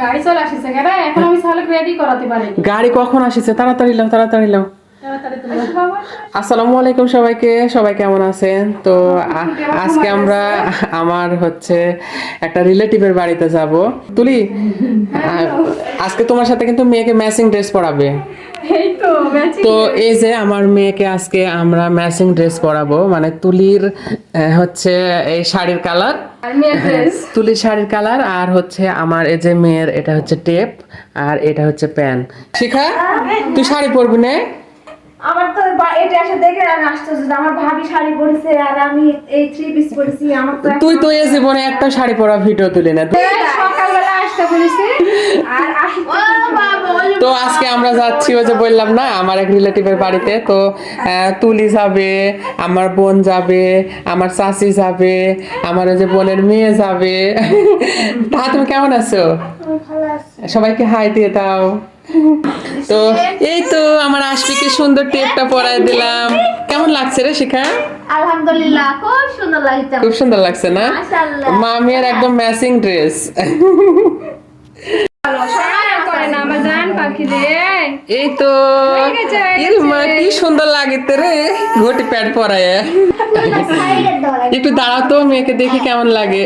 গাড়ি চলে আসছে কেন এখন আমি তাহলে রেডি করাতে পারি। গাড়ি কখন আসিছে? তাড়াতাড়ি লাও তাড়াতাড়ি লাও আসসালামু আলাইকুম সবাইকে সবাই কেমন আছেন? তো আজকে আমরা আমার হচ্ছে একটা রিলেটিভের বাড়িতে যাব। তুলি আজকে তোমার সাথে কিন্তু মেয়েকে ম্যাচিং ড্রেস পরাবে। তো এই যে আমার মেয়েকে আজকে আমরা ম্যাচিং ড্রেস পরাবো মানে তুলির হচ্ছে এই শাড়ির কালার আর তুলির শাড়ির কালার আর হচ্ছে আমার এই যে মেয়ের এটা হচ্ছে টেপ আর এটা হচ্ছে প্যান শিখা তুই শাড়ি পরবি না। আমার তো এটা এসে দেখে আমি আসতেছি যে আমার ভাবি শাড়ি পরেছে আর আমি এই থ্রি পিস পরেছি আমার তো তুই তো এই জীবনে একটা শাড়ি পরা ভিডিও তুলি না। আর তো আজকে আমরা যাচ্ছি ওই যে বললাম না আমার এক রিলেটিভের বাড়িতে। তো আহ, তুলি যাবে আমার বোন যাবে আমার চাচি যাবে আমার ওই যে বোনের মেয়ে যাবে। তা তুমি কেমন আছো? সবাইকে হাই দিয়ে দাও। তো এই তো আমার আশপিকে সুন্দর টেপটা পরায় দিলাম। কেমন লাগছে রে শিখা? আলহামদুলিল্লাহ খুব সুন্দর লাগছে। খুব সুন্দর লাগছে না। মামিয়ার একদম ম্যাচিং ড্রেস করে না আমার জান পাখি রে এই তো মা কি সুন্দর লাগিতে রে ঘটি প্যাড পরায়। একটু দাঁড়াও তো মেয়েকে দেখি কেমন লাগে।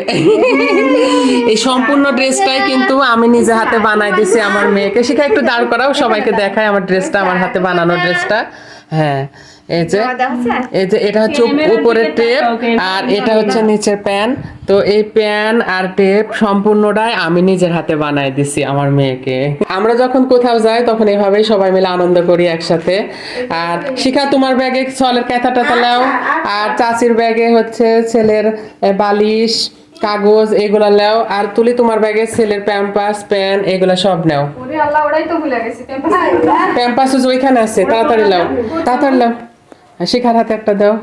এই সম্পূর্ণ ড্রেসটাই কিন্তু আমি নিজে হাতে বানাই দিছি আমার মেয়েকে। শিখা একটু দাঁড় করাও সবাইকে দেখায় আমার ড্রেসটা আমার হাতে বানানো ড্রেসটা। হ্যাঁ। এই যে এই যে এটা হচ্ছে উপরের টেপ আর এটা হচ্ছে নিচের প্যান। তো এই প্যান আর টেপ সম্পূর্ণটাই আমি নিজের হাতে বানাই দিছি আমার মেয়েকে। আমরা যখন কোথাও যাই তখন এভাবেই সবাই মিলে আনন্দ করি একসাথে। আর শিখা তোমার ব্যাগে চলের ক্যাথা টাথা নাও। আর চাচির ব্যাগে হচ্ছে ছেলের বালিশ কাগজ এগুলা নাও। আর তুলি তোমার ব্যাগে ছেলের প্যাম্পাস প্যান এগুলা সব নাও। আল্লাহ ওরাই তো ভুলে গেছি। প্যাম্পাস ওইখানে আছে। তাড়াতাড়ি লাও তাড়াতাড়ি আর শিখার হাতে একটা দাও।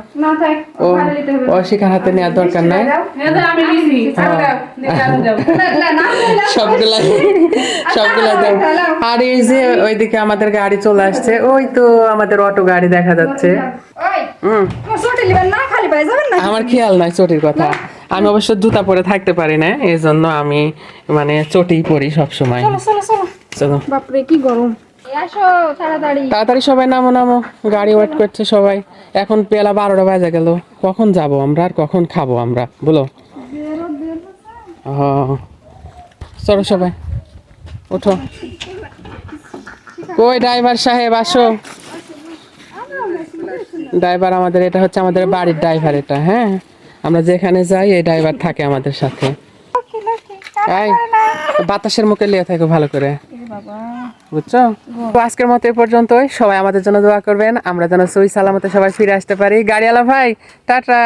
ও ভালো নিতে হবে। ও শিখার হাতে নেওয়ার দরকার নাই। এটা আমি নিছি ছাড়ো দাও দেখে দাও। না না সবগুলা সবগুলা দাও। আর এই যে ওইদিকে আমাদের গাড়ি চলে আসছে ওই তো আমাদের অটো গাড়ি দেখা যাচ্ছে। ওই হুম। তোমার ছুটি না খালি পাই যাবেন না আমার খেয়াল নাই চটির কথা। আমি অবশ্য জুতা পরে থাকতে পারি না এই জন্য আমি মানে চটি পরি সব সময় চলো চলো চলো। চলো। বাপরে কি গরম। তাড়াতাড়ি। সবাই নামো নামো। গাড়ি ওয়েট করছে সবাই। এখন পেলা বারোটা বাজে গেল। কখন যাব আমরা আর কখন খাব আমরা? বলো। চলো সবাই। ওঠো। কই ড্রাইভার সাহেব আসো। ড্রাইভার আমাদের এটা হচ্ছে আমাদের বাড়ির ড্রাইভার এটা হ্যাঁ? আমরা যেখানে যাই এই ড্রাইভার থাকে আমাদের সাথে। বাতাসের মুখে লিয়ে থাকো ভালো করে। বুঝছ? আজকের মতো এ পর্যন্তই। সবাই আমাদের জন্য দোয়া করবেন। আমরা যেন সই সালামতে সবাই ফিরে আসতে পারি। গাড়িওয়ালা ভাই টাটা।